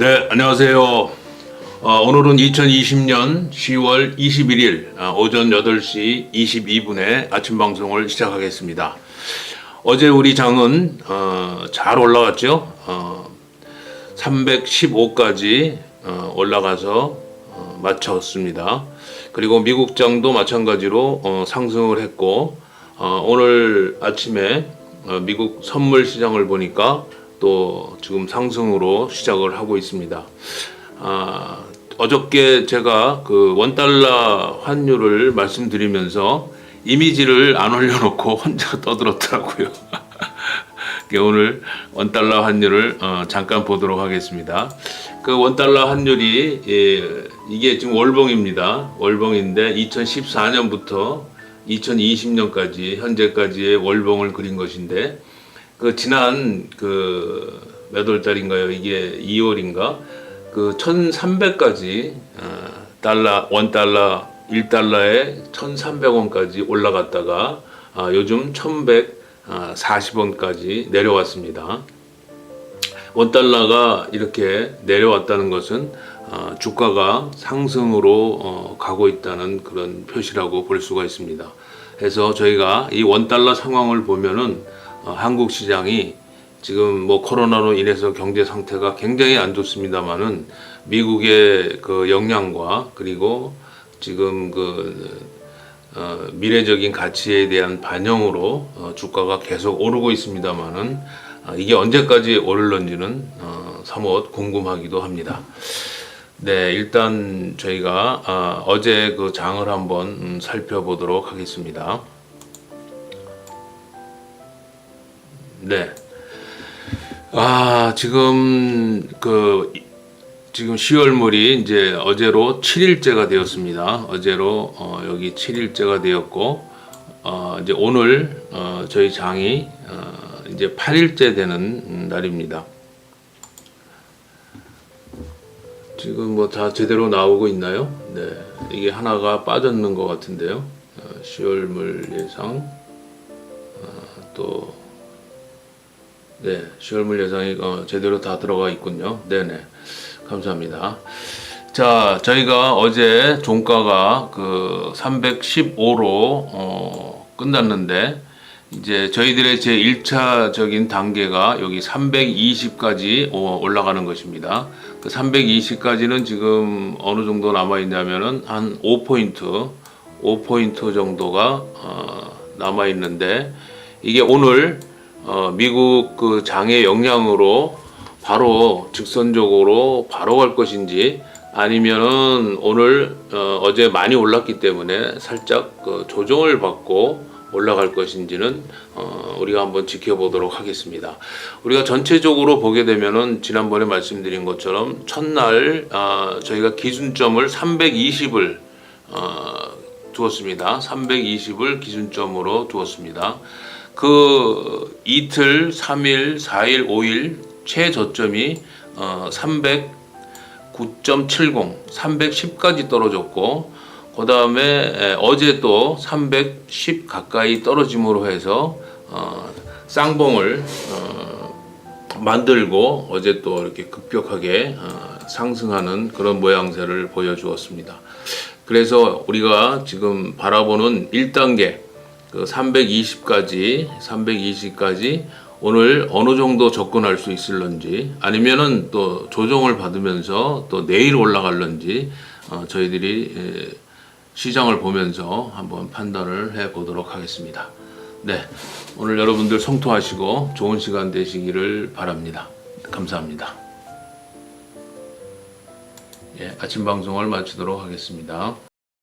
네, 안녕하세요. 어, 오늘은 2020년 10월 21일 어, 오전 8시 22분에 아침 방송을 시작하겠습니다. 어제 우리 장은 어, 잘 올라갔죠. 어, 315까지 어, 올라가서 어, 마쳤습니다. 그리고 미국 장도 마찬가지로 어, 상승을 했고 어, 오늘 아침에 어, 미국 선물 시장을 보니까 또 지금 상승으로 시작을 하고 있습니다. 아, 어저께 제가 그 원달러 환율을 말씀드리면서 이미지를 안 올려놓고 혼자 떠들었더라고요. 오늘 원달러 환율을 어, 잠깐 보도록 하겠습니다. 그 원달러 환율이 예, 이게 지금 월봉입니다. 월봉인데 2014년부터 2020년까지 현재까지의 월봉을 그린 것인데 그 지난 그 몇 월 달인가요? 이게 2월인가? 그 1,300까지 어, 달러 원 달러 1달러에 1,300원까지 올라갔다가 아, 요즘 1,140원까지 내려왔습니다. 원 달러가 이렇게 내려왔다는 것은 어, 주가가 상승으로 어, 가고 있다는 그런 표시라고 볼 수가 있습니다. 그래서 저희가 이 원 달러 상황을 보면은 어, 한국 시장이 지금 뭐 코로나로 인해서 경제 상태가 굉장히 안 좋습니다만은 미국의 그 영향과 그리고 지금 그 어, 미래적인 가치에 대한 반영으로 어, 주가가 계속 오르고 있습니다만은 어, 이게 언제까지 오를런지는 어, 사뭇 궁금하기도 합니다. 네, 일단 저희가 아, 어제 그 장을 한번 음, 살펴보도록 하겠습니다. 네. 아, 지금 그 지금 10월물이 이제 어제로 7일째가 되었습니다. 어제로 어, 여기 7일째가 되었고 어, 이제 오늘 어, 저희 장이 어, 이제 8일째 되는 음, 날입니다. 지금 뭐 다 제대로 나오고 있나요? 네, 이게 하나가 빠졌는 것 같은데요. 어, 10월물 예상 어, 또 네, 시월물 예상이 어, 제대로 다 들어가 있군요. 네네. 감사합니다. 자, 저희가 어제 종가가 그 315로 어, 끝났는데 이제 저희들의 제 1차적인 단계가 여기 320까지 올라가는 것입니다. 그 320까지는 지금 어느 정도 남아 있냐면은 한 5포인트, 5포인트 정도가 어, 남아 있는데 이게 오늘 어, 미국 그 장의 영향으로 바로 직선적으로 바로 갈 것인지 아니면은 오늘 어, 어제 많이 올랐기 때문에 살짝 그 조정을 받고 올라갈 것인지는 어, 우리가 한번 지켜보도록 하겠습니다. 우리가 전체적으로 보게 되면은 지난번에 말씀드린 것처럼 첫날 아, 저희가 기준점을 320을 어, 두었습니다. 320을 기준점으로 두었습니다. 그 이틀, 3일, 4일, 5일 최저점이 어, 309.70, 310까지 떨어졌고 그 다음에 어제 또 310 가까이 떨어짐으로 해서 어, 쌍봉을 어, 만들고 어제 또 이렇게 급격하게 어, 상승하는 그런 모양새를 보여주었습니다. 그래서 우리가 지금 바라보는 1단계 그 320까지 320까지 오늘 어느 정도 접근할 수 있을런지 아니면은 또 조정을 받으면서 또 내일 올라갈런지 어, 저희들이 에, 시장을 보면서 한번 판단을 해 보도록 하겠습니다. 네, 오늘 여러분들 성토하시고 좋은 시간 되시기를 바랍니다. 감사합니다. 예, 아침 방송을 마치도록 하겠습니다.